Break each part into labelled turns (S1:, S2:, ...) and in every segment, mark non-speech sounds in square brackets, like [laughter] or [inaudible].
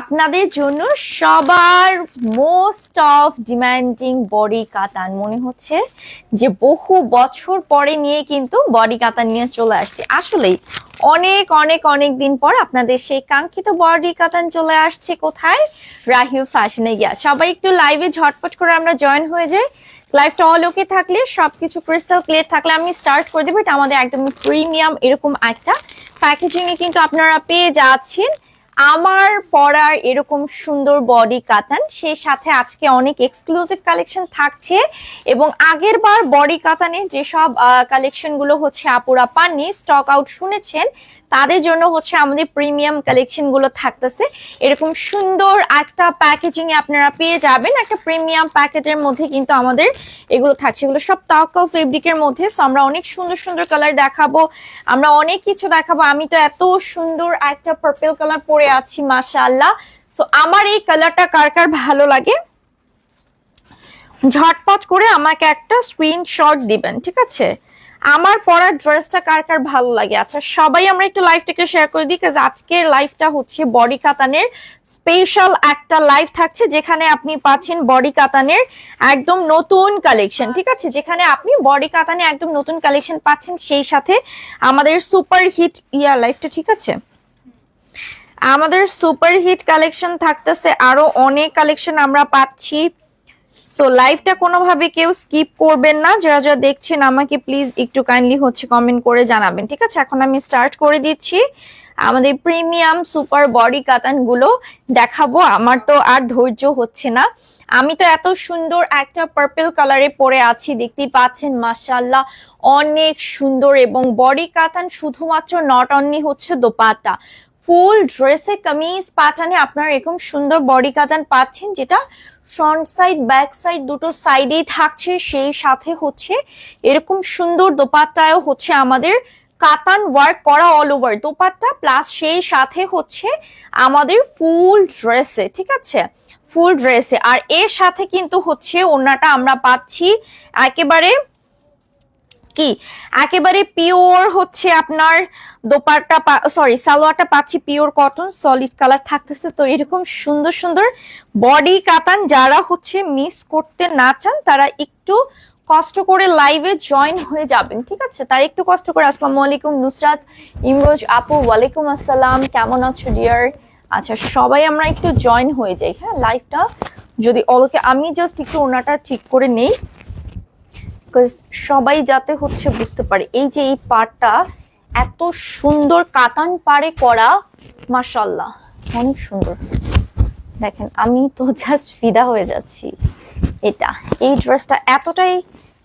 S1: আপনাদের জন্য সবার মোস্ট অফ ডিমান্ডিং বডি কাতান। মনে হচ্ছে যে বহু বছর পরে নিয়ে কিন্তু বডি কাতান নিয়ে চলে আসছে। আসলেই অনেক অনেক অনেক দিন পর আপনাদের সেই কাঙ্ক্ষিত বডি কাতান চলে আসছে কোথায়? রাহিল ফ্যাশনে গিয়া। সবাই একটু লাইভে ঝটপট করে আমরা জয়েন হয়ে যাই। লাইভটা অল ওকে থাকলে, সবকিছু ক্রিস্টাল ক্লিয়ার থাকলে আমি স্টার্ট করে দেবো। এটা আমাদের একদম প্রিমিয়াম এরকম একটা প্যাকেজিংয়ে কিন্তু আপনারা পেয়ে যাচ্ছেন। আমার পরার এরকম সুন্দর বডি কাতান সেই সাথে আজকে অনেক এক্সক্লুসিভ কালেকশন থাকছে এবং আগের বার বডি কাতানের যেসব কালেকশনগুলো হচ্ছে আপুরা পাননি স্টক আউট শুনেছেন তাদের জন্য হচ্ছে আমাদের প্রিমিয়াম কালেকশনগুলো থাকতেছে। এরকম সুন্দর একটা প্যাকেজিং এ আপনারা পেয়ে যাবেন একটা প্রিমিয়াম প্যাকেজের মধ্যে কিন্তু আমাদের এগুলো থাকছে। এগুলো সব তাওকাল ফেব্রিকের মধ্যে So, আমরা অনেক সুন্দর সুন্দর কালার দেখাবো আমরা অনেক কিছু দেখাবো। আমি তো এত সুন্দর একটা পার্পল কালার পরে আছি, মাশাআল্লাহ। সো আমার এই কালারটা কার কার ভালো লাগে? ঝটপট করে আমাকে একটা স্ক্রিনশট দিবেন, ঠিক আছে? আমার পরার ড্রেসটা কার কার ভালো লাগে? আচ্ছা সবাই আমরা একটু লাইভটাকে শেয়ার করে দিই কাজ আজকের লাইভটা হচ্ছে বডি কাতানের স্পেশাল একটা লাইভ থাকছে, যেখানে আপনি পাচ্ছেন বডি কাতানের একদম নতুন কালেকশন ঠিক আছে? যেখানে আপনি বডি কাতানে একদম নতুন কালেকশন পাচ্ছেন, সেই সাথে আমাদের সুপার হিট ইয়ার লাইফটা ঠিক আছে? আমাদের সুপার হিট কালেকশন থাকতেছে, আরও অনেক কালেকশন আমরা পাচ্ছি। সো লাইভটা কোনোভাবে কেউ স্কিপ করবেন না। যারা যারা দেখছেন আমাকে প্লিজ একটু কাইন্ডলি হচ্ছে কমেন্ট করে জানাবেন। ঠিক আছে? এখন আমি স্টার্ট করে দিচ্ছি। আমাদের প্রিমিয়াম সুপার বডি কাতানগুলো দেখাবো। আমার তো আর ধৈর্য হচ্ছে না। আমি তো এত সুন্দর একটা পার্পল কালারে পরে আছি, দেখতেই পাচ্ছেন মাশাল্লাহ অনেক সুন্দর এবং বডি কাতান শুধুমাত্র নট অনলি হচ্ছে দোপাট্টা। ফুল ড্রেসে কামিজ প্যাটার্নে আপনারা এরকম সুন্দর বডি কাতান পাচ্ছেন, যেটা ফ্রন্ট সাইড ব্যাক সাইড দুটো সাইডেই থাকছে, সেই সাথে হচ্ছে এরকম সুন্দর দোপাট্টায়ও হচ্ছে আমাদের কাতান ওয়ার্ক করা অল ওভার দোপাট্টা প্লাস সেই সাথে হচ্ছে আমাদের ফুল ড্রেসে ঠিক আছে? ফুল ড্রেসে আর এর সাথে কিন্তু হচ্ছে ওনাটা আমরা পাচ্ছি একেবারে কি? একেবারে পিওর হচ্ছে আপনার দোপাট্টা সরি সালোয়ারটা পাচ্ছি পিওর কটন সলিড কালার থাকতেছে। তো এরকম সুন্দর সুন্দর বডি কাতান যারা হচ্ছে মিস করতে না চান, তারা একটু কষ্ট করে লাইভে জয়েন হয়ে যাবেন, ঠিক আছে? তার একটু কষ্ট করে, আসসালামু আলাইকুম, নুসরাত ইমরোজ আপু, ওয়ালাইকুম আসসালাম, কেমন আছো ডিয়ার আচ্ছা সবাই আমরা একটু জয়েন হয়ে যাই হ্যাঁ? লাইভটা যদি অলকে, আমি জাস্ট একটু ওনাটা ঠিক করে নেই। সবাই যাতে হচ্ছে বুঝতে পারে, এই যে এই পাড়টা এত সুন্দর কাতান পাড়ে করা মাশাল্লাহ অনেক সুন্দর। দেখেন, আমি তো [laughs] জাস্ট ফিদা হয়ে যাচ্ছি। এটা, এই ড্রেসটা এতটাই,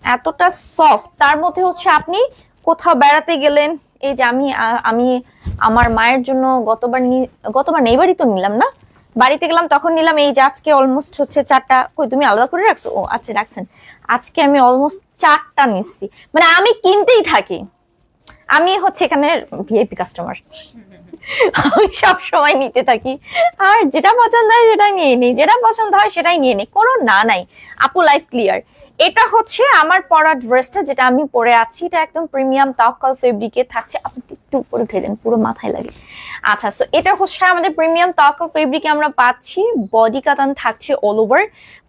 S1: এতটা সফট তার মধ্যে হচ্ছে আপনি কোথাও বেড়াতে গেলেন, এই যে আমি আমি আমার মায়ের জন্য গতবার গতবার নেই বাড়ি তো নিলাম না? বাড়িতে গেলাম, তখন নিলাম এই যে আজকে অলমোস্ট হচ্ছে চারটা। কই, তুমি আলাদা করে রাখছো? ও আচ্ছা রাখছেন। আজকে আমি অলমোস্ট চারটা নিচ্ছি। মানে আমি কিনতেই থাকি। আমি হচ্ছে এখানে ভিআইপি কাস্টমার আমি সব সময় নিতে থাকি। আর যেটা পছন্দ হয় সেটাই নিয়ে নিই। যেটা পছন্দ হয় সেটাই নিয়ে নিই। কোনো না নাই। আপু লাইফ ক্লিয়ার এটা হচ্ছে আমার পরা ড্রেসটা যেটা আমি পরে আছি। এটা একদম প্রিমিয়াম তাওকাল ফেব্রিকে থাকছে। আপনি একটু উপরে উঠে দেন, পুরো মাথায় লাগে। আচ্ছা সো এটা হচ্ছে আমাদের প্রিমিয়াম তাওকাল ফেব্রিকে আমরা পাচ্ছি। বডি কাতান থাকছে অল ওভার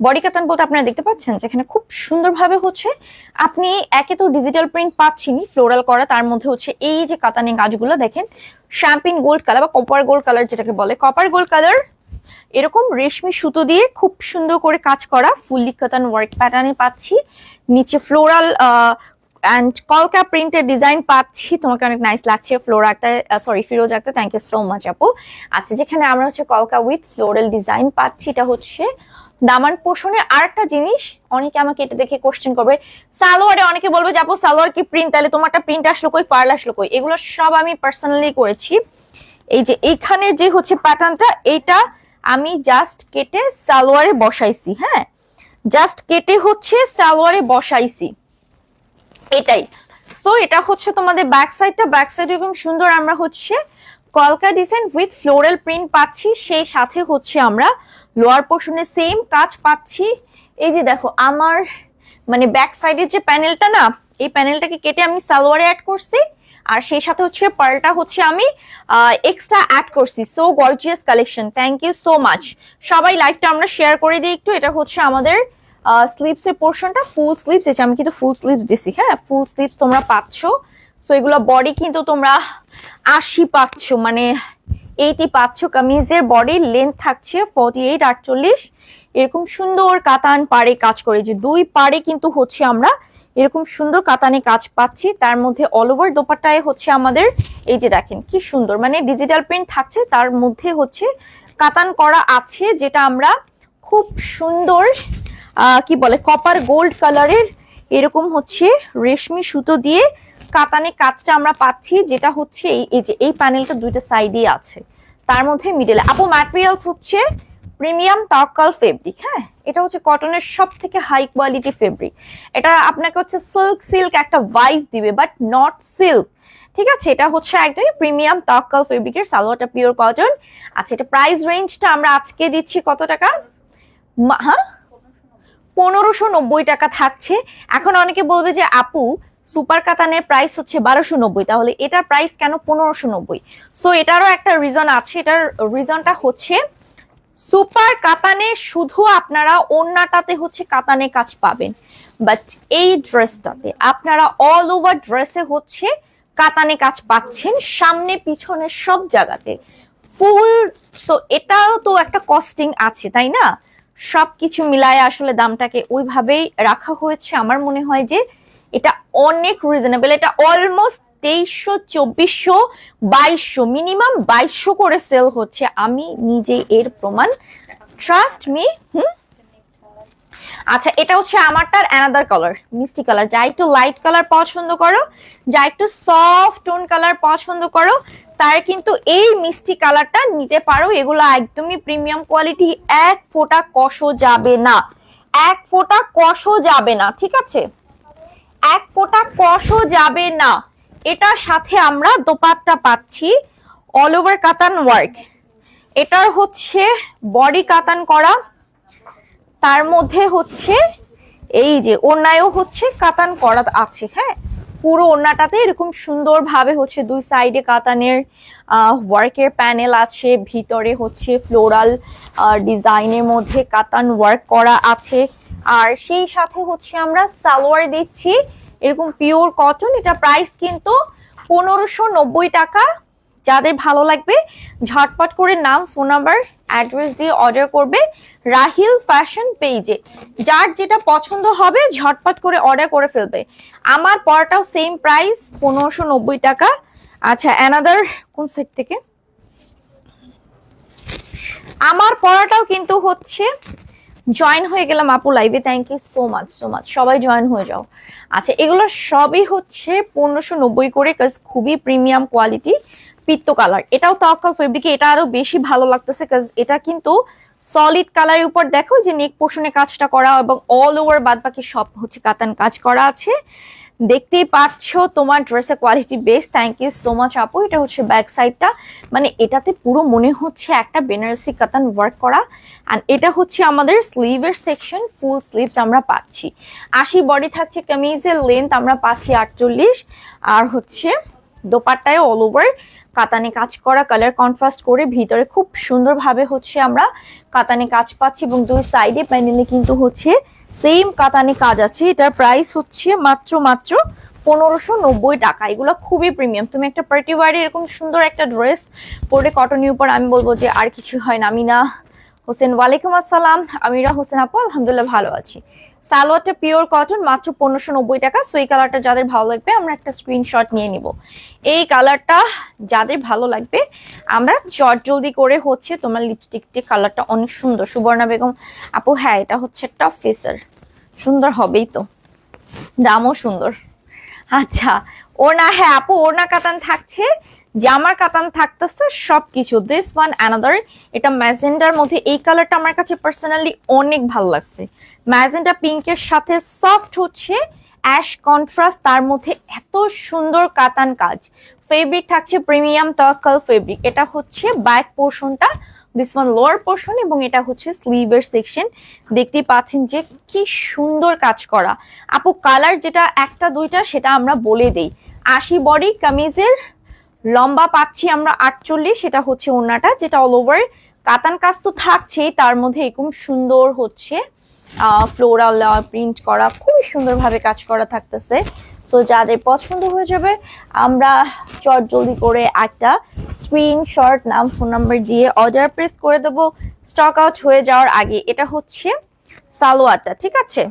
S1: বডি কাতান বলতে আপনারা দেখতে পাচ্ছেন যেখানে খুব সুন্দরভাবে হচ্ছে আপনি একে তো ডিজিটাল প্রিন্ট পাচ্ছেনই ফ্লোরাল করা, তার মধ্যে হচ্ছে এই যে কাতানের কাজগুলো দেখেন শ্যাম্পিন গোল্ড কালার বা কপার গোল্ড কালার যেটাকে বলে কপার গোল্ড কালার এরকম রেশমি সুতো দিয়ে খুব সুন্দর করে কাজ করা ফুললি কাতান ওয়ার্ক প্যাটার্নে পাচ্ছি। নিচে ফ্লোরাল অ্যান্ড কলকা প্রিন্টের ডিজাইন পাচ্ছি। তোমাকে অনেক নাইস লাগছে। Floor Akhtar sorry Firoz Akhtar thank you so much আপু। আচ্ছা যেখানে আমরা হচ্ছে কলকা উইথ ফ্লোরাল ডিজাইন পাচ্ছি, এটা হচ্ছে দামান পোষণে আরেকটা জিনিস। অনেকে আমাকে এটা দেখে কোশ্চেন করবে। সালোয়ারে অনেকে বলবে যে, আপু, সালোয়ার কি প্রিন্ট তাহলে তোমারটা প্রিন্ট আসলো কই? পার্ল আসলো কই? এগুলো সব আমি পার্সোনালি করেছি। এই যে এইখানে যে হচ্ছে প্যাটার্নটা এটা আমি জাস্ট কেটে সালোয়ারে বসাইছি হ্যাঁ? জাস্ট কেটে হচ্ছে সালোয়ারে বসাইছি। এটাই। সো এটা হচ্ছে তোমাদের ব্যাক সাইডটা ব্যাক সাইড এরকম সুন্দর আমরা হচ্ছে কলকা ডিজাইন উইথ ফ্লোরাল প্রিন্ট পাচ্ছি। সেই সাথে হচ্ছে আমরা লোয়ার পোর্শনে সেম কাজ পাচ্ছি। এই যে দেখো, আমার মানে ব্যাক সাইডের যে প্যানেলটা না, এই প্যানেলটাকে কেটে আমি সালোয়ারে অ্যাড করছি। আর সেই সাথে হচ্ছে পার্লটা হচ্ছে আমি এক্সট্রা অ্যাড করছি। So gorgeous collection thank you so much সবাই লাইভটা আমরা শেয়ার করে দিই একটু। এটা হচ্ছে আমাদের স্লিপস এর পোর্শনটা ফুল স্লিপস এসে আমি কিন্তু ফুল স্লিপস দিছি হ্যাঁ? ফুল স্লিপস তোমরা পাচ্ছ। সো এগুলো বডি কিন্তু তোমরা আশি পাচ্ছ মানে এইটি পাচ্ছ। কামিজের বডির লেন্থ থাকছে ফর্টি এইট আটচল্লিশ। এরকম সুন্দর কাতান পাড়ে কাজ করে, যে দুই পাড়ে কিন্তু হচ্ছে আমরা এরকম সুন্দর কাতানে কাজ পাচ্ছি। তার মধ্যে অল ওভার দোপাট্টায় হচ্ছে আমাদের, এই যে দেখেন কি সুন্দর মানে ডিজিটাল প্রিন্ট থাকছে, তার মধ্যে হচ্ছে কাতান করা আছে, যেটা আমরা খুব সুন্দর কি বলে কপার গোল্ড কালারের এরকম হচ্ছে রেশমি সুতো দিয়ে কাতানে কাজটা আমরা পাচ্ছি, যেটা হচ্ছে এই যে এই প্যানেলটা দুইটা সাইডে আছে। তার মধ্যে মিডলে আপু ম্যাটেরিয়ালস হচ্ছে প্রিমিয়াম তাকাল ফেব্রিক হ্যাঁ? এটা হচ্ছে কটনের সব থেকে হাই কোয়ালিটি ফেব্রিক এটা আপনাকে হচ্ছে সিল্ক সিল্ক একটা ভাইব দিবে বাট নট সিল্ক ঠিক আছে? এটা হচ্ছে একদমই প্রিমিয়াম তাকাল ফেব্রিকের সালোয়ারটা পিওর কটন আচ্ছা এটা প্রাইস রেঞ্জটা আমরা আজকে দিচ্ছি কত টাকা? হ্যাঁ? পনেরোশো নব্বই টাকা থাকছে। এখন অনেকে বলবে যে, আপু, সুপার কাতানের প্রাইস হচ্ছে বারোশো নব্বই, তাহলে এটার প্রাইস কেন পনেরোশো নব্বই? সো এটারও একটা রিজন আছে। এটার রিজনটা হচ্ছে, সুপার কাতানে শুধু আপনারা ওন্নাটাতে হচ্ছে কাতানে কাজ পাবেন বাট এই ড্রেসটাতে আপনারা অল ওভার ড্রেসে হচ্ছে কাতানে কাজ পাচ্ছেন, সামনে পিছনে সব জায়গাতে। ফুল সো এটাও তো একটা কস্টিং আছে, তাই না? সবকিছু মিলায় আসলে দামটাকে ওইভাবেই রাখা হয়েছে। আমার মনে হয় যে এটা অনেক রিজনেবল এটা অলমোস্ট তেইশশো, চব্বিশশো, বাইশশো মিনিমাম বাইশশো করে সেল হচ্ছে। আমি নিজে এর প্রমাণ ট্রাস্ট মি হুম? আচ্ছা এটা হচ্ছে আমারটার অ্যানাদার কালার মিষ্টি কালার যা একটু লাইট কালার পছন্দ করো, যা একটু সফট টোন কালার পছন্দ করো তার কিন্তু এই মিষ্টি কালারটা নিতে পারো। এগুলো একদমই প্রিমিয়াম কোয়ালিটি এক ফোঁটা কষো যাবে না। এক ফোঁটা কষো যাবে না, ঠিক আছে? এক ফোঁটা কষও যাবে না। এটার সাথে আমরা দোপাট্টা পাচ্ছি অল ওভার কাতান ওয়ার্ক এটার হচ্ছে বডি কাতান করা। তার মধ্যে হচ্ছে এই যে ওনায়ও হচ্ছে কাতান করা আছে হ্যাঁ? পুরো ওড়নাটাতে এরকম সুন্দরভাবে হচ্ছে দুই সাইডে কাতানের ওয়ার্কের প্যানেল আছে, ভিতরে হচ্ছে ফ্লোরাল ডিজাইনের মধ্যে কাতান ওয়ার্ক করা আছে। আর সেই সাথে হচ্ছে আমরা সালোয়ার দিচ্ছি, এরকম পিওর কটন এটা প্রাইস কিন্তু পনেরোশো টাকা। যাদের ভালো লাগবে, ঝটপট করে নাম ফোন নাম্বার অ্যাড্রেস দিয়ে অর্ডার করবে রাহিল ফ্যাশন পেজে যার যেটা পছন্দ হবে, ঝটপট করে অর্ডার করে ফেলবে। আমার পরটাও সেম প্রাইস পনেরোশো টাকা। আচ্ছা অ্যানাদার কোন সেট থেকে? আমার পড়াটাও কিন্তু হচ্ছে জয়েন হয়ে গেলাম আপু লাইভে thank you so much so much সবাই জয়েন হয়ে যাও। আচ্ছা এগুলো সবই হচ্ছে পনেরোশো নব্বই করে কাজ খুবই প্রিমিয়াম কোয়ালিটি পিত্ত কালার এটাও তাওয়াক্কাল ফেব্রিকে এটা আরও বেশি ভালো লাগতেছে কাজ এটা কিন্তু সলিড কালারের উপর দেখো যে নেক পোর্শনে কাজটা করা এবং অল ওভার বাদ বাকি সব হচ্ছে কাতান কাজ করা আছে। দেখতেই পাচ্ছ তোমার ড্রেসের quality best thank you so much আপু। এটা হচ্ছে ব্যাক সাইডটা মানে এটাতে পুরো মনে হচ্ছে একটা বেনারসি কাতান ওয়ার্ক করা। অ্যান্ড এটা হচ্ছে আমাদের স্লিভের সেকশন ফুল স্লিভস আমরা পাচ্ছি। আশি বডি থাকছে, কামিজের লেন্থ আমরা পাচ্ছি আটচল্লিশ। আর হচ্ছে দোপাট্টায় অল ওভার কাতানে কাজ করা কালার কন্ট্রাস্ট করে ভিতরে খুব সুন্দরভাবে হচ্ছে আমরা কাতানে কাজ পাচ্ছি এবং দুই সাইডে প্যানেলে কিন্তু হচ্ছে সেম কাতানে কাজ আছে। এটার প্রাইস হচ্ছে মাত্র মাত্র পনেরোশো নব্বই টাকা। এগুলো খুবই প্রিমিয়াম তুমি একটা পার্টি ওয়ারে এরকম সুন্দর একটা ড্রেস পরে কটনের উপর আমি বলব যে আর কিছু হয় না। আমি না হোসেন, ওয়ালাইকুম আসসালাম। আমিরা হোসেন আপু, আলহামদুলিল্লাহ ভালো আছি। সালোয়ারটা পিওর কটন মাত্র পনেরোশো নব্বই টাকা। সো এই কালারটা যাদের ভালো লাগবে, আমরা একটা স্ক্রিনশট নিয়ে নিব। এই কালারটা যাদের ভালো লাগবে, আমরা চট জলদি করে হচ্ছে তোমার লিপস্টিকটি কালারটা অনেক সুন্দর। সুবর্ণা বেগম, আপু হ্যাঁ এটা হচ্ছে টপ ফেসার সুন্দর হবেই তো। দামও সুন্দর। আচ্ছা ওনা হ্যাঁ আপু, ওনা কাতান থাকছে, জামার কাতান থাকতেছে, সবকিছু। দিস ওয়ান অ্যানাদার এটা ম্যাজেন্ডার মধ্যে, এই কালারটা আমার কাছে পার্সোনালি অনেক ভালো লাগছে। ম্যাজেন্ডা পিঙ্কের সাথে সফট হচ্ছে অ্যাশ কন্ট্রাস্ট তার মধ্যে এত সুন্দর কাতান কাজ। ফেব্রিক থাকছে প্রিমিয়াম তকাল ফেব্রিক এটা হচ্ছে ব্যাক পোর্শনটা দিস ওয়ান লোয়ার পোর্শন এবং এটা হচ্ছে স্লিভের সেকশন দেখতেই পাচ্ছেন যে কি সুন্দর কাজ করা। আপু কালার যেটা একটা, দুইটা, সেটা আমরা বলে দেই। আশি বডি কামিজের লম্বা পাচ্ছি আমরা আটচল্লিশ, সেটা হচ্ছে ওনাটা যেটা অল ওভার কাতান কাজ তো থাকছেই, তার মধ্যে এরকম সুন্দর হচ্ছে ফ্লোরাল প্রিন্ট করা, খুবই সুন্দরভাবে কাজ করা থাকতেছে। সো যাদের পছন্দ হয়ে যাবে, আমরা চট জলদি করে একটা স্ক্রিনশট নাম ফোন নাম্বার দিয়ে অর্ডার প্রেস করে দেবো। স্টক আউট হয়ে যাওয়ার আগে, এটা হচ্ছে সালোয়ারটা, ঠিক আছে?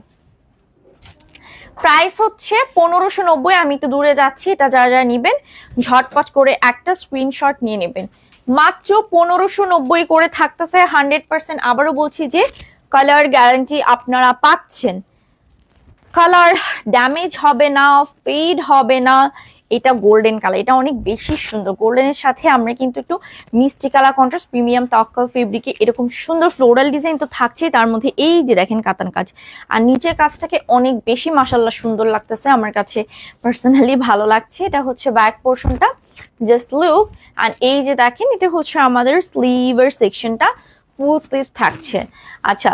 S1: প্রাইস হচ্ছে পনেরোশো নব্বই, আমি তো দূরে যাচ্ছি, এটা যারা যারা নেবেন, ঝটপট করে একটা স্ক্রিনশট নিয়ে নেবেন। মাত্র পনেরোশো নব্বই করে থাকতেছে হান্ড্রেড পার্সেন্ট আবারও বলছি যে কালার গ্যারান্টি আপনারা পাচ্ছেন। কালার ড্যামেজ হবে না ফেড হবে না এটা গোল্ডেন কালার এটা অনেক বেশি সুন্দর। গোল্ডেনের সাথে আমরা কিন্তু একটু মিষ্টি কালার কন্ট্রাস্ট প্রিমিয়াম তক্কল ফেব্রিকে এরকম সুন্দর ফ্লোরাল ডিজাইন তো থাকছেই, তার মধ্যে এই যে দেখেন কাতান কাজ। আর নিচের কাজটাকে অনেক বেশি মাসাল্লাহ সুন্দর লাগতেছে আমার কাছে। পার্সোনালি ভালো লাগছে, এটা হচ্ছে ব্যাক পোর্শনটা জাস্ট লুক আর এই যে দেখেন, এটা হচ্ছে আমাদের স্লিভের সেকশনটা ফুল স্লিভ থাকছে। আচ্ছা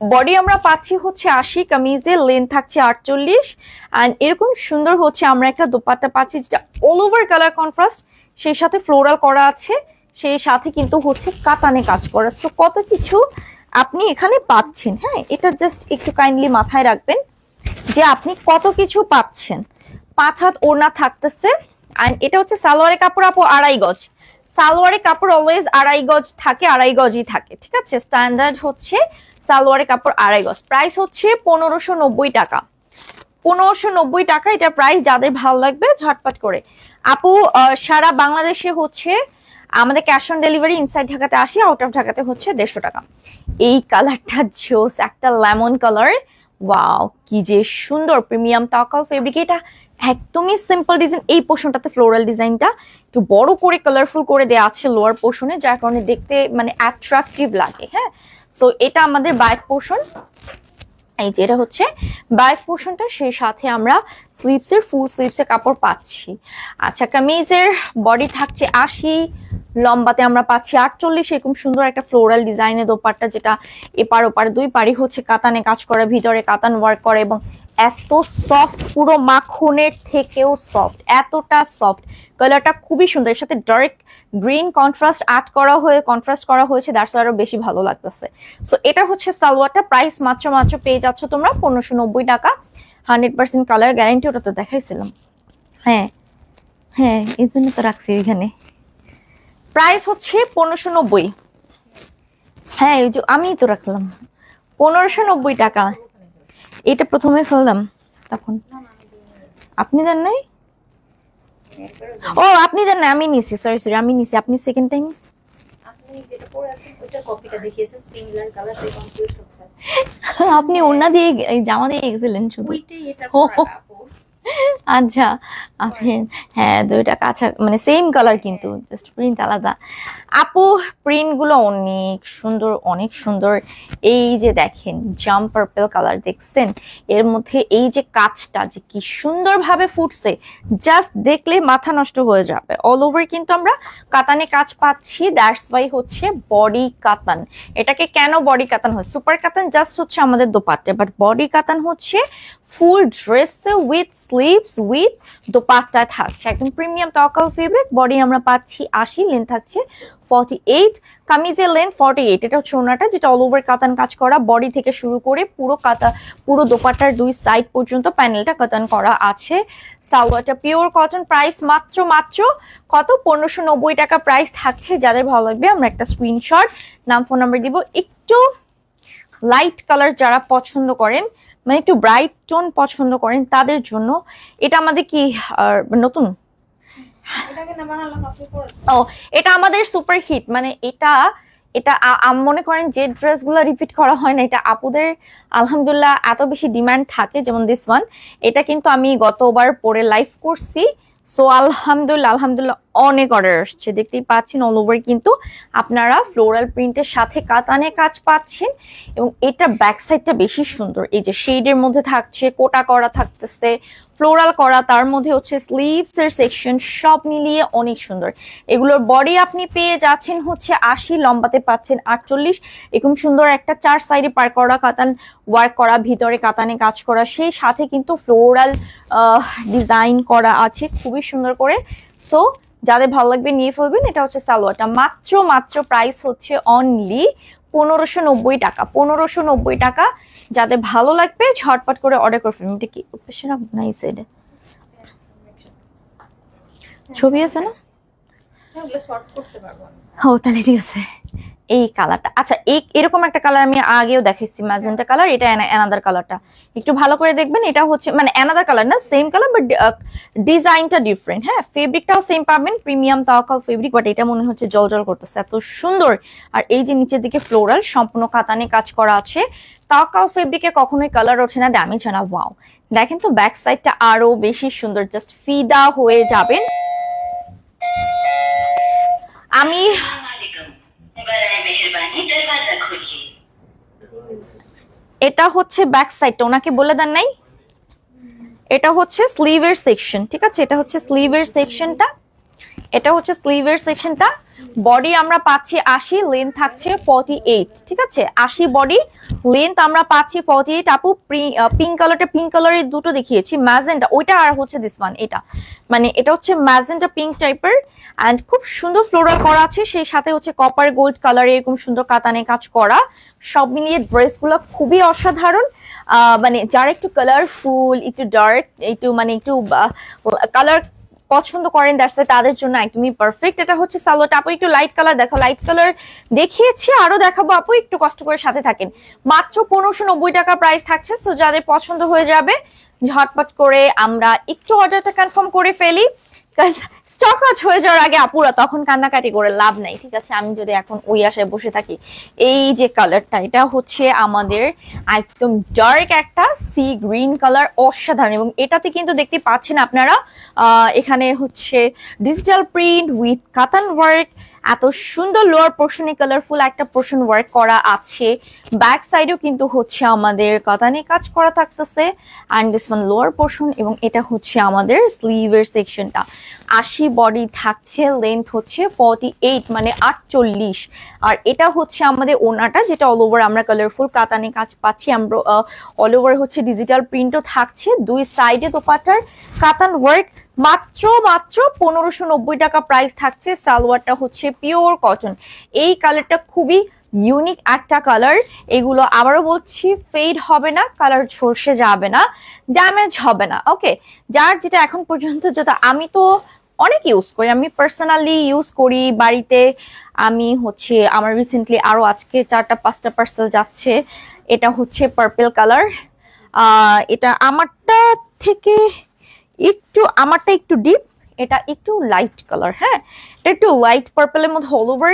S1: বডি আমরা পাচ্ছি হচ্ছে আশি কামিজের লেন্থ থাকছে আটচল্লিশ। অ্যান্ড এরকম সুন্দর হচ্ছে আমরা একটা দোপাট্টা পাচ্ছি যেটা অল ওভার কালার কন্ট্রাস্ট সেই সাথে ফ্লোরাল করা আছে, সেই সাথে কিন্তু হচ্ছে কাতানে কাজ করা। সো কত কিছু আপনি এখানে পাচ্ছেন হ্যাঁ? এটা জাস্ট একটু কাইন্ডলি মাথায় রাখবেন যে আপনি কত কিছু পাচ্ছেন। পাঁচ হাত ওড়না থাকতেছে। অ্যান্ড এটা হচ্ছে সালোয়ারের কাপড় আপু, আড়াই গজ। সালোয়ারের কাপড় অলওয়েজ আড়াই গজ থাকে, আড়াই গজই থাকে, ঠিক আছে? স্ট্যান্ডার্ড হচ্ছে সালোয়ারের কাপড় আড়াই গজ। প্রাইস হচ্ছে পনেরোশো নব্বই টাকা। পনেরোশো নব্বই টাকা এটা প্রাইস যাদের ভালো লাগবে ঝটপট করে। আপু সারা বাংলাদেশে হচ্ছে, আমাদের ক্যাশ অন ডেলিভারি ইনসাইড ঢাকাতে আসি আউট অফ ঢাকাতে হচ্ছে দেড়শো টাকা। এই কালারটা জোস একটা লেমন কালার ওয়াও কি যে সুন্দর প্রিমিয়াম তাকাল ফেব্রিক এটা একদমই সিম্পল ডিজাইন এই পোর্শনটাতে ফ্লোরাল ডিজাইনটা একটু বড় করে কালারফুল করে দেওয়া আছে লোয়ার পোর্শনে যার কারণে দেখতে মানে অ্যাট্রাকটিভ লাগে হ্যাঁ? সো এটা আমাদের ব্যাক পোর্শন এই যে এটা হচ্ছে ব্যাক পোর্শনটা সেই সাথে আমরা স্লিপসের ফুল স্লিপসের কাপড় পাচ্ছি। আচ্ছা কামিজের বডি থাকছে আশি, লম্বাতে আমরা পাচ্ছি আটচল্লিশ। এরকম সুন্দর একটা ফ্লোরাল ডিজাইনের দোপারটা যেটা এপার ওপারে, দুই পারি হচ্ছে কাতানে কাজ করে, ভিতরে কাতান ওয়ার্ক করে এবং এত সফট পুরো মাখনের থেকেও সফট এতটা সফট কালারটা খুবই সুন্দর। এর সাথে ডার্ক গ্রিন কন্ট্রাস্ট আর্ট করা হয়ে কন্ট্রাস্ট করা হয়েছে দ্যাটস আরও বেশি ভালো লাগতেছে। সো এটা হচ্ছে সালোয়ারটা। প্রাইস মাত্র মাত্র পেয়ে যাচ্ছ তোমরা পনেরোশো নব্বই টাকা। হান্ড্রেড পার্সেন্ট কালার গ্যারেন্টি ওটা তো দেখাইছিলাম। হ্যাঁ হ্যাঁ এই জন্য তো রাখছি ওইখানে। প্রাইস হচ্ছে পনেরোশো নব্বই। হ্যাঁ এই যে আমি তো রাখলাম। পনেরোশো নব্বই টাকা। এটা প্রথমে ফেললাম। তখন। আপনি দেন নাই? ও আপনি দেন না আমি নিছি সরি সরি আমি নিছি। আপনি সেকেন্ড টাইম
S2: আপনি যেটা পরে আছেন ওইটা কপিটা দেখিয়েছেন সিমিলার কালার তাই কনফিউজ হচ্ছে।
S1: আপনি ওনা দিয়ে জামা দিয়ে গেছিলেন শুধু। আচ্ছা আপনি হ্যাঁ দুইটা কাছা মানে সেম কালার কিন্তু জাস্ট প্রিন্ট আলাদা। আপু প্রিন্টগুলো অনেক সুন্দর অনেক সুন্দর। এই যে দেখেন জাম পার্পল কালার দেখছেন? এর মধ্যে এই যে কাজটা যে কি সুন্দরভাবে ফুটছে জাস্ট দেখলে মাথা নষ্ট হয়ে যাবে। অল ওভার কিন্তু আমরা কাতানে কাজ পাচ্ছি দ্যাটস ওয়াই হচ্ছে বডি কাতান। এটাকে কেন বডি কাতান হয়? সুপার কাতান জাস্ট হচ্ছে আমাদের দোপাট্টা বাট বডি কাতান হচ্ছে ফুল ড্রেসে উইথ স্লিভস, উইথ দোপাট্টা থাকছে। একদম প্রিমিয়াম তকাল ফেব্রিক বডি আমরা পাচ্ছি আশি লেন্থ থাকছে ফর্টি এইট কামিজের লেন্থ ফর্টি এইট এটা হচ্ছে ওনাটা যেটা অল ওভার কাতান কাজ করা বডি থেকে শুরু করে পুরো কাতা, পুরো দোপাট্টার দুই সাইড পর্যন্ত প্যানেলটা কাতান করা আছে। সালোয়ারটা পিওর কটন প্রাইস মাত্র মাত্র কত? পনেরোশো নব্বই টাকা প্রাইস থাকছে। যাদের ভালো লাগবে, আমরা একটা স্ক্রিনশট নাম ফোন নাম্বার দিব। একটু লাইট কালার যারা পছন্দ করেন মানে একটু ব্রাইট টোন পছন্দ করেন তাদের জন্য। এটা আমাদের কি নতুন? ও এটা আমাদের সুপার হিট মানে এটা এটা মনে করেন যে ড্রেসগুলো রিপিট করা হয় না এটা আপুদের আলহামদুলিল্লাহ এত বেশি ডিমান্ড থাকে যেমন দিস ওয়ান এটা কিন্তু আমি গতবার পরে লাইভ করছি। সো আলহামদুলিল্লাহ আলহামদুলিল্লাহ অনেক অর্ডার আসছে। দেখতেই পাচ্ছেন অল ওভার কিন্তু আপনারা ফ্লোরাল প্রিন্টের সাথে কাতানে কাজ পাচ্ছেন এবং এটা ব্যাক সাইডটা বেশি সুন্দর। এই যে শেডের মধ্যে থাকছে, কোটা করা থাকতেছে ফ্লোরাল করা, তার মধ্যে হচ্ছে স্লিভস এর সেকশন সব মিলিয়ে অনেক সুন্দর। এগুলোর বডি আপনি পেয়ে যাচ্ছেন হচ্ছে আশি, লম্বাতে পাচ্ছেন আটচল্লিশ। এরকম সুন্দর একটা চার সাইডে পার করা, কাতান ওয়ার্ক করা, ভিতরে কাতানে কাজ করা, সেই সাথে কিন্তু ফ্লোরাল ডিজাইন করা আছে। খুবই সুন্দর করে। সো যাদের ভালো লাগবে নিয়ে ফেলবেন এটা হচ্ছে সালোয়ারটা। মাত্র মাত্র প্রাইস হচ্ছে অনলি পনেরোশো নব্বই টাকা। পনেরোশো নব্বই টাকা। যাদের ভালো লাগবে ঝটপট করে অর্ডার করে ফেলবেন এটা কি না এই সাইডে ছবি আছে না?
S2: ওগুলো শর্ট করতে পারব আমি।
S1: ও তাহলে ঠিক আছে। এই কালারটা আচ্ছা এই এরকম একটা কালার আমি আগেও দেখাইছি ম্যাজেন্টা কালার এটা অ্যানাদার কালারটা একটু ভালো করে দেখবেন এটা হচ্ছে মানে অ্যানাদার কালার না সেম কালার বাট ডিজাইনটা ডিফারেন্ট হ্যাঁ ফেব্রিকটাও সেম পাবেন প্রিমিয়াম তাওয়াকাল ফেব্রিক বাট এটা মনে হচ্ছে জল জল করতেছে এত সুন্দর। আর এই যে নিচের দিকে ফ্লোরাল সম্পূর্ণ কাতানে কাজ করা আছে। তাওয়াকাল ফেব্রিকে কখনোই কালার ওঠে না ড্যামেজ হয় না ওয়াও দেখেন তো ব্যাক সাইডটা আরও বেশি সুন্দর জাস্ট ফিদা হয়ে যাবেন। আমি এটা হচ্ছে ব্যাক সাইডটা ওনাকে বলে দেন নাই? এটা হচ্ছে স্লিভের সেকশন ঠিক আছে? এটা হচ্ছে স্লিভের সেকশনটা এটা হচ্ছে স্লিভের সেকশনটা বডি আমরা পাচ্ছি আশি লেন্থ থাকছে ফর্টি এইট ঠিক আছে? আশি বডি লেন্থ আমরা পাচ্ছি ফর্টি এইট আপু পিঙ্ক কালারটা পিঙ্ক কালারের দুটো দেখিয়েছি ম্যাজেন্টা ওইটা আর হচ্ছে দিস ওয়ান এটা। মানে এটা হচ্ছে ম্যাজেন্টা পিঙ্ক টাইপের অ্যান্ড খুব সুন্দর ফ্লোরাল করা আছে, সেই সাথে হচ্ছে কপার গোল্ড কালারে এরকম সুন্দর কাতানে কাজ করা। সব মিলিয়ে ড্রেসগুলো খুবই অসাধারণ। মানে যারা একটু কালারফুল একটু ডার্ক একটু মানে একটু কালার পছন্দ করেন দ্যাটস তাদের জন্য একদমই পারফেক্ট এটা হচ্ছে সালোয়ারটা। আপু, একটু লাইট কালার দেখো লাইট কালার দেখিয়েছি, আরও দেখাবো। আপু, একটু কষ্ট করে সাথে থাকেন। মাত্র পনেরোশো নব্বই টাকা প্রাইস থাকছে সো যাদের পছন্দ হয়ে যাবে, ঝটপট করে আমরা একটু অর্ডারটা কনফার্ম করে ফেলি। স্টক হয়ে যাওয়ার আগে আপুরা, তখন কান্নাকাটি করে লাভ নাই, ঠিক আছে? আমি যদি এখন ওই আশায় বসে থাকি, এই যে কালারটা এটা হচ্ছে আমাদের একদম ডার্ক একটা সি গ্রিন কালার অসাধারণ, এবং এটাতে কিন্তু দেখতে পাচ্ছেন আপনারা এখানে হচ্ছে ডিজিটাল প্রিন্ট উইথ কাতান ওয়ার্ক এত সুন্দর লোয়ার পোর্শনে কালারফুল একটা পোর্শন ওয়ার্ক করা আছে। ব্যাক সাইডেও কিন্তু হচ্ছে আমাদের কাতানে কাজ করা থাকতেছে। And this one lower portion এবং এটা হচ্ছে আমাদের স্লিভের সেকশনটা আশি বডি থাকছে লেন্থ হচ্ছে ফর্টি এইট মানে আটচল্লিশ। আর এটা হচ্ছে আমাদের ওনাটা, যেটা অল ওভার আমরা কালারফুল কাতানে কাজ পাচ্ছি। আমরা অল ওভার হচ্ছে ডিজিটাল প্রিন্টও থাকছে। দুই সাইডে দোপাটার কাতান ওয়ার্ক মাত্র মাত্র পনেরোশো নব্বই টাকা প্রাইস থাকছে। সালোয়ারটা হচ্ছে পিওর কটন এই কালারটা খুবই ইউনিক একটা কালার এগুলো আবারও বলছি ফেড হবে না কালার ঝলসে যাবে না ড্যামেজ হবে না ওকে যার যেটা এখন পর্যন্ত যেটা আমি তো অনেক ইউজ করি। আমি পার্সোনালি ইউজ করি বাড়িতে। আমি হচ্ছে, আমার রিসেন্টলি আরও আজকে চারটা, পাঁচটা পার্সেল যাচ্ছে। এটা হচ্ছে পার্পেল কালার এটা আমারটা থেকে একটু, আমারটা একটু ডিপ এটা একটু লাইট কালার হ্যাঁ? এটা একটু লাইট পার্পেলের মধ্যে অল ওভার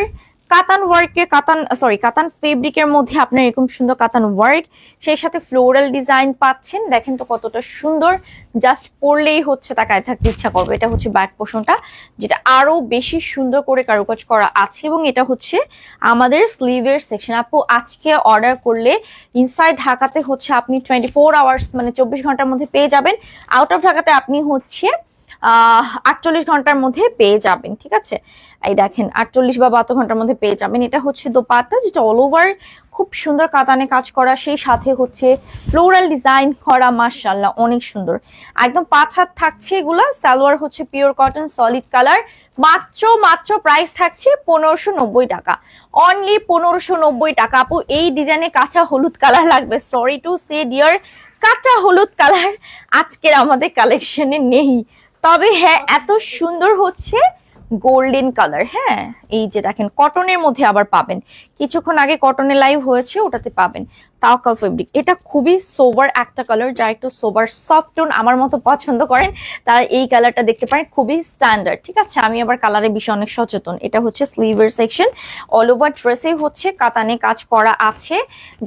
S1: কাতান ওয়ার্কে কাতান সরি কাতান ফেব্রিকের মধ্যে আপনার এরকম সুন্দর কাতান ওয়ার্ক সেই সাথে ফ্লোরাল ডিজাইন পাচ্ছেন। দেখেন তো কতটা সুন্দর। জাস্ট পরলেই হচ্ছে তাকায় থাকতে ইচ্ছা করবে। এটা হচ্ছে ব্যাক পোষণটা যেটা আরও বেশি সুন্দর করে কারুকাজ করা আছে এবং এটা হচ্ছে আমাদের স্লিভের সেকশন আপু, আজকে অর্ডার করলে ইনসাইড ঢাকাতে হচ্ছে আপনি টোয়েন্টি ফোর আওয়ার্স মানে চব্বিশ ঘণ্টার মধ্যে পেয়ে যাবেন। আউট অফ ঢাকাতে আপনি হচ্ছে আটচল্লিশ ঘণ্টার মধ্যে পেয়ে যাবেন, ঠিক আছে? এই দেখেন, আটচল্লিশ বা বাহাত্তর ঘণ্টার মধ্যে পেয়ে যাবেন। এটা হচ্ছে দোপাট্টা, যেটা অল ওভার খুব সুন্দর কাতানে কাজ করা, সেই সাথে হচ্ছে ফ্লোরাল ডিজাইন করা মার্শাল্লাহ অনেক সুন্দর। একদম পাঁচ হাত থাকছে এগুলা, সালোয়ার হচ্ছে পিওর কটন সলিড কালার মাত্র মাত্র প্রাইস থাকছে পনেরোশো নব্বই টাকা। অনলি পনেরোশো নব্বই টাকা। আপু, এই ডিজাইনে কাঁচা হলুদ কালার লাগবে। সরি টু সে ডিয়ার কাঁচা হলুদ কালার আজকের আমাদের কালেকশনে নেই। তবে হ্যাঁ এত সুন্দর হচ্ছে গোল্ডেন কালার হ্যাঁ? এই যে দেখেন, কটনের মধ্যে আবার পাবেন। কিছুক্ষণ আগে কটনের লাইভ হয়েছে, ওটাতে পাবেন। তাওকাল ফেব্রিক এটা খুবই সোবার একটা কালার যা একটু সোবার সফট টোন আমার মতো পছন্দ করেন, তারা এই কালারটা দেখতে পারেন, খুবই স্ট্যান্ডার্ড ঠিক আছে? আমি আবার কালারের বিষয়ে অনেক সচেতন। এটা হচ্ছে স্লিভের সেকশন অল ওভার ড্রেসে হচ্ছে কাতানে কাজ করা আছে,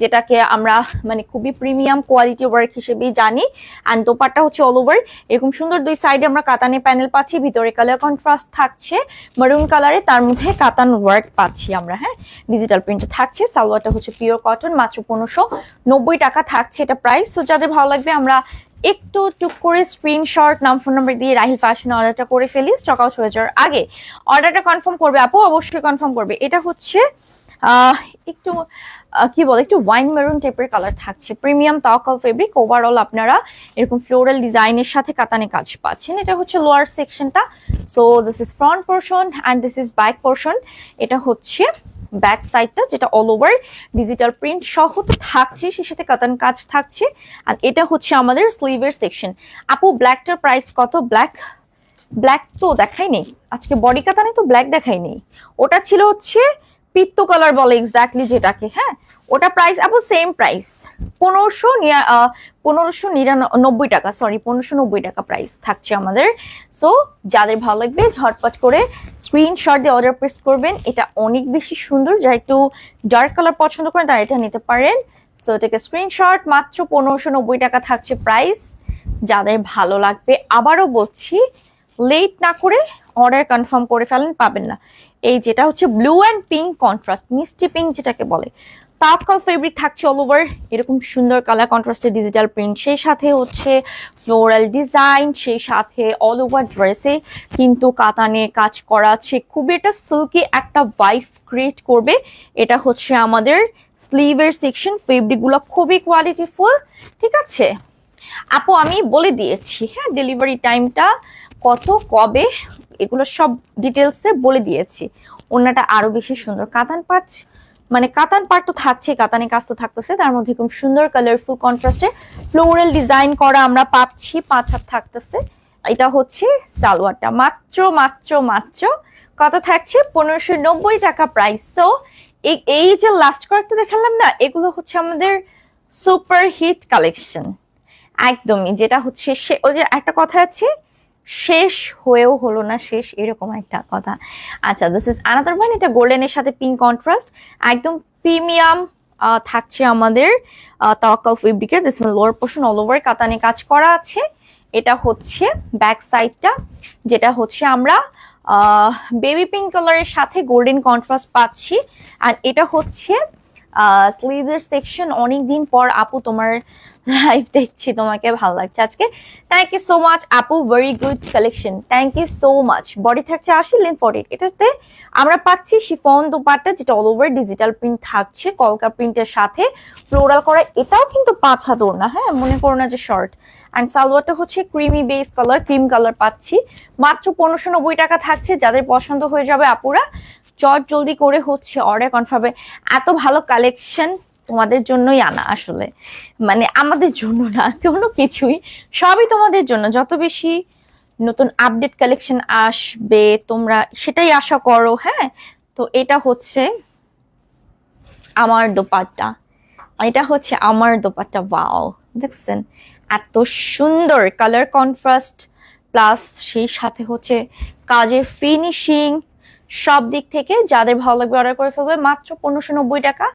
S1: যেটাকে আমরা মানে খুবই প্রিমিয়াম কোয়ালিটি ওয়ার্ক হিসেবেই জানি। অ্যান্ড দোপারটা হচ্ছে অল ওভার এরকম সুন্দর দুই সাইডে আমরা কাতানে প্যানেল পাচ্ছি, ভিতরে কালার কন্ট্রাস্ট থাকছে। মারুন কালারে তার মধ্যে কাতান ওয়ার্ক পাচ্ছি আমরা হ্যাঁ? ডিজিটাল প্রিন্ট থাকছে, সালোয়ারটা হচ্ছে পিওর কটন মাত্র পনেরোশো নব্বই টাকা থাকছে এটা প্রাইস তো যাদের ভালো লাগবে, আমরা একটু টুক করে স্ক্রিনশট নাম ফোন নাম্বার দিয়ে রাহিল ফ্যাশন অর্ডারটা করে ফেলি স্টক আউট হয়ে যাওয়ার আগে। অর্ডারটা কনফার্ম করবে আপু? অবশ্যই কনফার্ম করবে। এটা হচ্ছে একটু কি বলে, একটু ওয়াইন মেরুন টাইপের কালার থাকছে। প্রিমিয়াম তাওকাল ফেব্রিক ওভারঅল আপনারা এরকম ফ্লোরাল ডিজাইনের সাথে কাতানে কাজ পাচ্ছেন। এটা হচ্ছে লোয়ার সেকশনটা so this is front portion and this is back portion এটা হচ্ছে ব্যাক সাইডটা যেটা অল ওভার ডিজিটাল প্রিন্ট সহ তো থাকছে সে সাথে কাতান কাজ থাকছে। আর এটা হচ্ছে আমাদের স্লিভের সেকশন আপু ব্ল্যাকটার প্রাইস কত? ব্ল্যাক ব্ল্যাক তো দেখাই নেই। আজকে বডি কাতানে তো ব্ল্যাক দেখাই নেই। ওটা ছিল হচ্ছে পিত্ত কালার বলে এক্স্যাক্টলি যেটাকে হ্যাঁ? ওটা প্রাইস আপু সেম প্রাইস পনেরোশো পনেরোশো নিরানব্বই টাকা সরি পনেরোশো নব্বই টাকা প্রাইস থাকছে আমাদের। সো যাদের ভালো লাগবে, ঝটপট করে স্ক্রিনশট দিয়ে অর্ডার প্রেস করবেন। এটা অনেক বেশি সুন্দর যা একটু ডার্ক কালার পছন্দ করেন, তারা এটা নিতে পারেন। সো এটাকে স্ক্রিনশট মাত্র পনেরোশো নব্বই টাকা থাকছে প্রাইস যাদের ভালো লাগবে, আবারও বলছি লেট না করে অর্ডার কনফার্ম করে ফেলেন, পাবেন না। এই যেটা হচ্ছে ব্লু অ্যান্ড পিঙ্ক কন্ট্রাস্ট মিষ্টি পিঙ্ক যেটাকে বলে। তাপকাল ফেব্রিক থাকছে অল ওভার এরকম সুন্দর কালার কন্ট্রাস্টের ডিজিটাল প্রিন্ট সেই সাথে হচ্ছে ফ্লোরাল ডিজাইন সেই সাথে অল ওভার ড্রেসে কিন্তু কাতানে কাজ করা আছে। খুবই এটা সিল্কি একটা ভাইফ ক্রিয়েট করবে। এটা হচ্ছে আমাদের স্লিভের সেকশন ফেব্রিকগুলো খুবই কোয়ালিটিফুল ঠিক আছে? আপু, আমি বলে দিয়েছি হ্যাঁ ডেলিভারি টাইমটা কত, কবে? এগুলো সব ডিটেলসে বলে দিয়েছি। ওনাটা আরও বেশি সুন্দর। কাতান পাট মানে কাতান পাট তো থাকছে, কাতানে কাজ তো থাকতেছে, তার মধ্যে খুব সুন্দর কালারফুল কন্ট্রাস্টে ফ্লোরাল ডিজাইন করা আমরা পাচ্ছি, পাঁচ হাত থাকতেছে। এটা হচ্ছে সালোয়ারটা। মাত্র মাত্র মাত্র কত থাকছে? পনেরোশো নব্বই টাকা প্রাইস সো এই যে লাস্ট কয়েকটা দেখালাম না, এগুলো হচ্ছে আমাদের সুপার হিট কালেকশন একদমই, যেটা হচ্ছে সে, ওই যে একটা কথা আছে শেষ হয়েও হলো না, শেষ এরকম একটা কথা। আচ্ছা দিস ইজ আনাদার ওয়ান এটা গোল্ডেনের সাথে পিঙ্ক কন্ট্রাস্ট একদম প্রিমিয়াম থাকছে আমাদের তাওয়াক্কাল ফেব্রিকের this lower portion all over কাতানে কাজ করা আছে। এটা হচ্ছে ব্যাক সাইডটা যেটা হচ্ছে আমরা বেবি পিঙ্ক কালারের সাথে গোল্ডেন কন্ট্রাস্ট পাচ্ছি। আর এটা হচ্ছে স্লিভের সেকশন অনেক দিন পর আপু তোমার লাইভ দেখছি, তোমাকে ভালো লাগছে আজকে। থ্যাংক ইউ সো মাচ আপু very good collection thank you so much body থাকছে আশি লেন ফর্টি এটাতে আমরা পাচ্ছি শিফন দোপাট্টা, যেটা অল ওভার ডিজিটাল প্রিন্ট থাকছে, কলকা প্রিন্টের সাথে। ফ্লোরাল করা, এটাও কিন্তু পাঁচ হাত না হ্যাঁ? মনে করো না যে শর্ট অ্যান্ড সালোয়ারটা হচ্ছে creamy base colour cream colour পাচ্ছি। মাত্র পনেরোশো নব্বই টাকা থাকছে, যাদের পছন্দ হয়ে যাবে, আপুরা, চট জলদি করে হচ্ছে অর্ডার কনফার্মে এত ভালো কালেকশন তোমাদের জন্যই আনা আসলে। মানে আমাদের জন্য না, কোনো কিছুই, সবই তোমাদের জন্য। যত বেশি নতুন আপডেট কালেকশন আসবে, তোমরা সেটাই আশা করো হ্যাঁ? তো এটা হচ্ছে আমার দোপাট্টা। এটা হচ্ছে আমার দোপাট্টা ওয়াও দেখছেন? এত সুন্দর কালার কন্ট্রাস্ট প্লাস সেই সাথে হচ্ছে কাজের ফিনিশিং সব দিক থেকে যাদের ভালো লাগবে অর্ডার করে ফেলবে, মাত্র পনেরোশো নব্বই টাকা।